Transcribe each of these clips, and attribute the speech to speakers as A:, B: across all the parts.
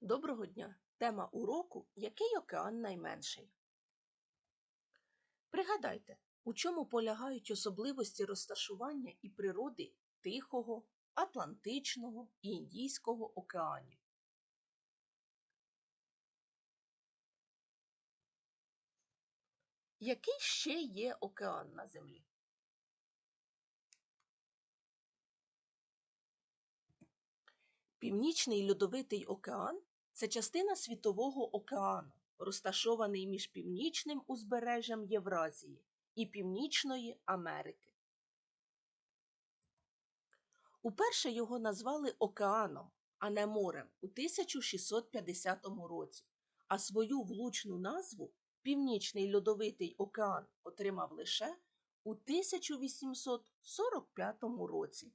A: Доброго дня! Тема уроку Який океан найменший? Пригадайте, у чому полягають особливості розташування і природи Тихого, Атлантичного і Індійського океанів. Який ще є океан на Землі? Північний льодовитий океан це частина Світового океану, розташований між північним узбережжям Євразії і Північної Америки. Уперше його назвали океаном, а не морем у 1650 році, а свою влучну назву Північний льодовитий океан отримав лише у 1845 році.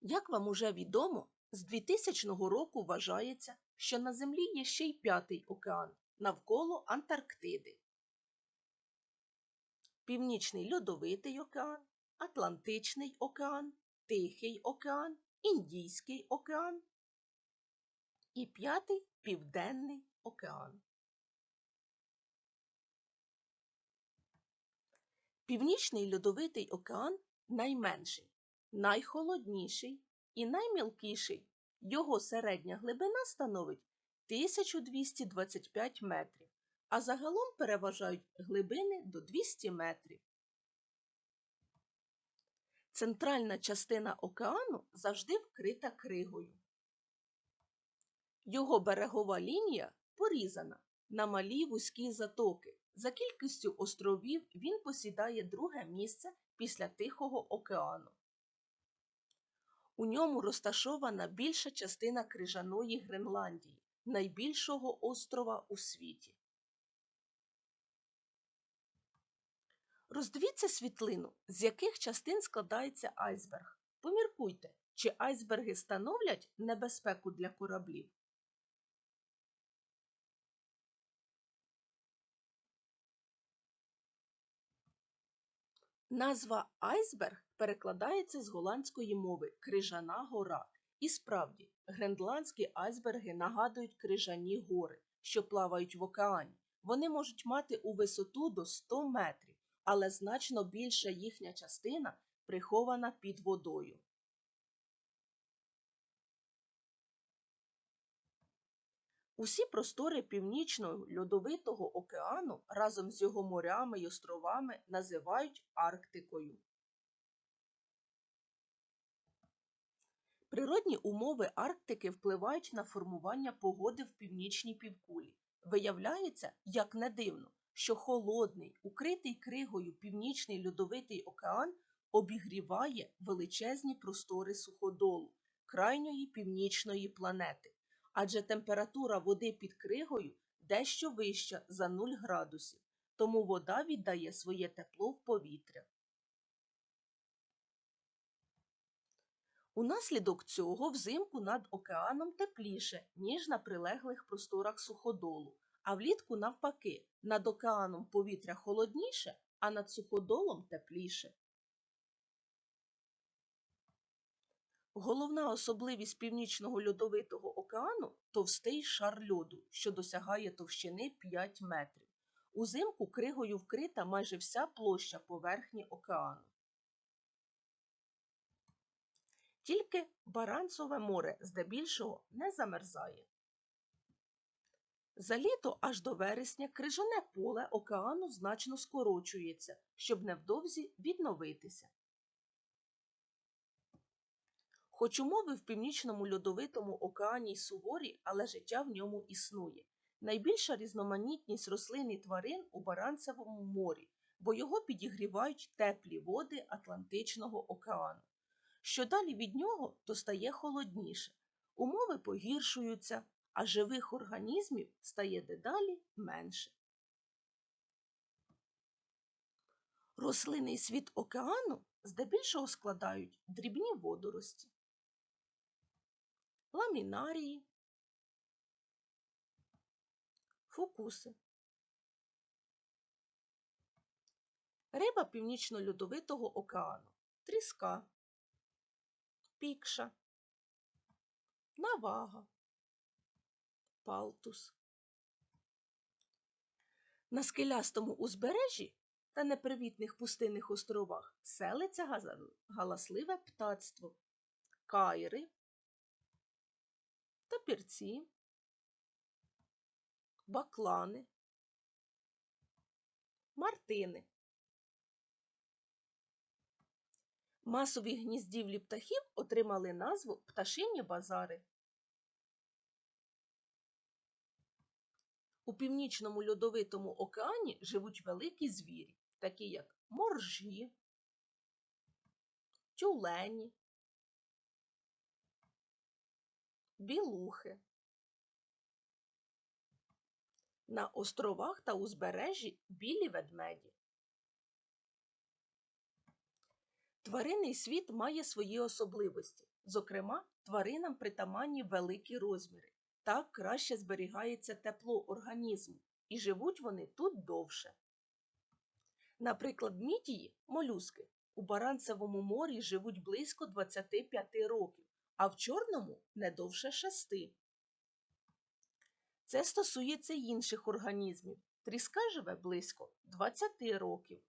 A: Як вам уже відомо, з 2000 року вважається, що на Землі є ще й п'ятий океан навколо Антарктиди. Північний льодовитий океан, Атлантичний океан, Тихий океан, Індійський океан і п'ятий Південний океан. Північний льодовитий океан найменший, найхолодніший і наймілкіший. Його середня глибина становить 1225 метрів, а загалом переважають глибини до 200 метрів. Центральна частина океану завжди вкрита кригою. Його берегова лінія порізана на малі вузькі затоки. За кількістю островів він посідає друге місце після Тихого океану. У ньому розташована більша частина крижаної Гренландії, найбільшого острова у світі. Роздивіться світлину, з яких частин складається айсберг. Поміркуйте, чи айсберги становлять небезпеку для кораблів. Назва айсберг перекладається з голландської мови крижана гора. І справді, гренландські айсберги нагадують крижані гори, що плавають в океані. Вони можуть мати у висоту до 100 метрів, але значно більша їхня частина прихована під водою. Усі простори північного льодовитого океану разом з його морями й островами називають Арктикою. Природні умови Арктики впливають на формування погоди в північній півкулі. Виявляється, як не дивно, що холодний, укритий кригою північний льодовитий океан обігріває величезні простори суходолу крайньої північної планети, адже температура води під кригою дещо вища за 0 градусів, тому вода віддає своє тепло в повітря. Унаслідок цього взимку над океаном тепліше, ніж на прилеглих просторах суходолу, а влітку навпаки, над океаном повітря холодніше, а над суходолом тепліше. Головна особливість північного льодовитого океану товстий шар льоду, що досягає товщини 5 метрів. Узимку кригою вкрита майже вся площа поверхні океану. Тільки Баранцеве море здебільшого не замерзає. За літо аж до вересня крижане поле океану значно скорочується, щоб невдовзі відновитися. Хоч умови в північному льодовитому океані суворі, але життя в ньому існує. Найбільша різноманітність рослин і тварин у Баранцевому морі, бо його підігрівають теплі води Атлантичного океану. Що далі від нього, то стає холодніше. Умови погіршуються, а живих організмів стає дедалі менше. Рослинний світ океану здебільшого складають дрібні водорості, ламінарії, фукуси. Риба північно-льодовитого океану, тріска, пікша, Навага, Палтус. На скелястому узбережжі та непривітних пустинних островах селиться галасливе птацтво, кайри, тапірці, баклани, мартини. Масові гніздівлі птахів отримали назву пташині базари. У північному льодовитому океані живуть великі звірі, такі як моржі, тюлені, білухи. На островах та узбережжі білі ведмеді. Тваринний світ має свої особливості. Зокрема, тваринам притаманні великі розміри. Так краще зберігається тепло організму, і живуть вони тут довше. Наприклад, мідії молюски у Баранцевому морі живуть близько 25 років, а в Чорному не довше 6. Це стосується інших організмів. Тріска живе близько 20 років.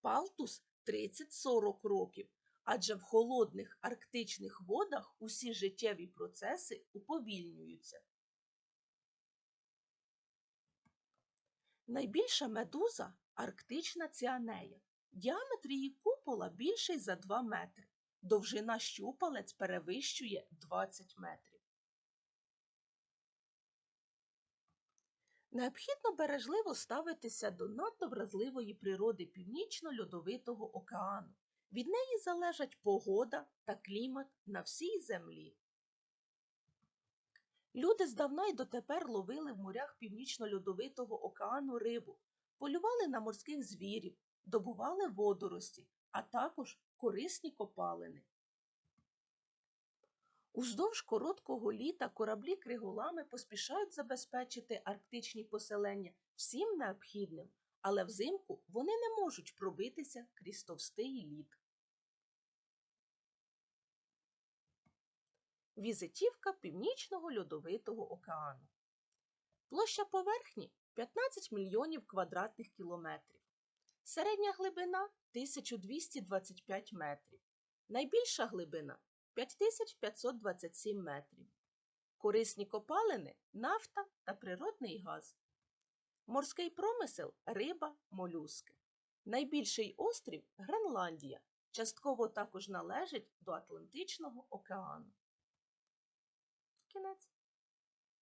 A: Палтус 30-40 років, адже в холодних арктичних водах усі життєві процеси уповільнюються. Найбільша медуза арктична ціанея. Діаметр її купола більший за 2 метри. Довжина щупалець перевищує 20 метрів. Необхідно бережливо ставитися до надто вразливої природи північно-льодовитого океану. Від неї залежать погода та клімат на всій землі. Люди здавна й дотепер ловили в морях північно-льодовитого океану рибу, полювали на морських звірів, добували водорості, а також корисні копалини. Уздовж короткого літа кораблі криголами поспішають забезпечити арктичні поселення всім необхідним, але взимку вони не можуть пробитися крізь товстий лід. Візитівка Північного льодовитого океану. Площа поверхні 15 мільйонів квадратних кілометрів. Середня глибина 1225 метрів. Найбільша глибина 5527 метрів. Корисні копалини нафта та природний газ. Морський промисел риба, молюски. Найбільший острів Гренландія. Частково також належить до Атлантичного океану. Кінець.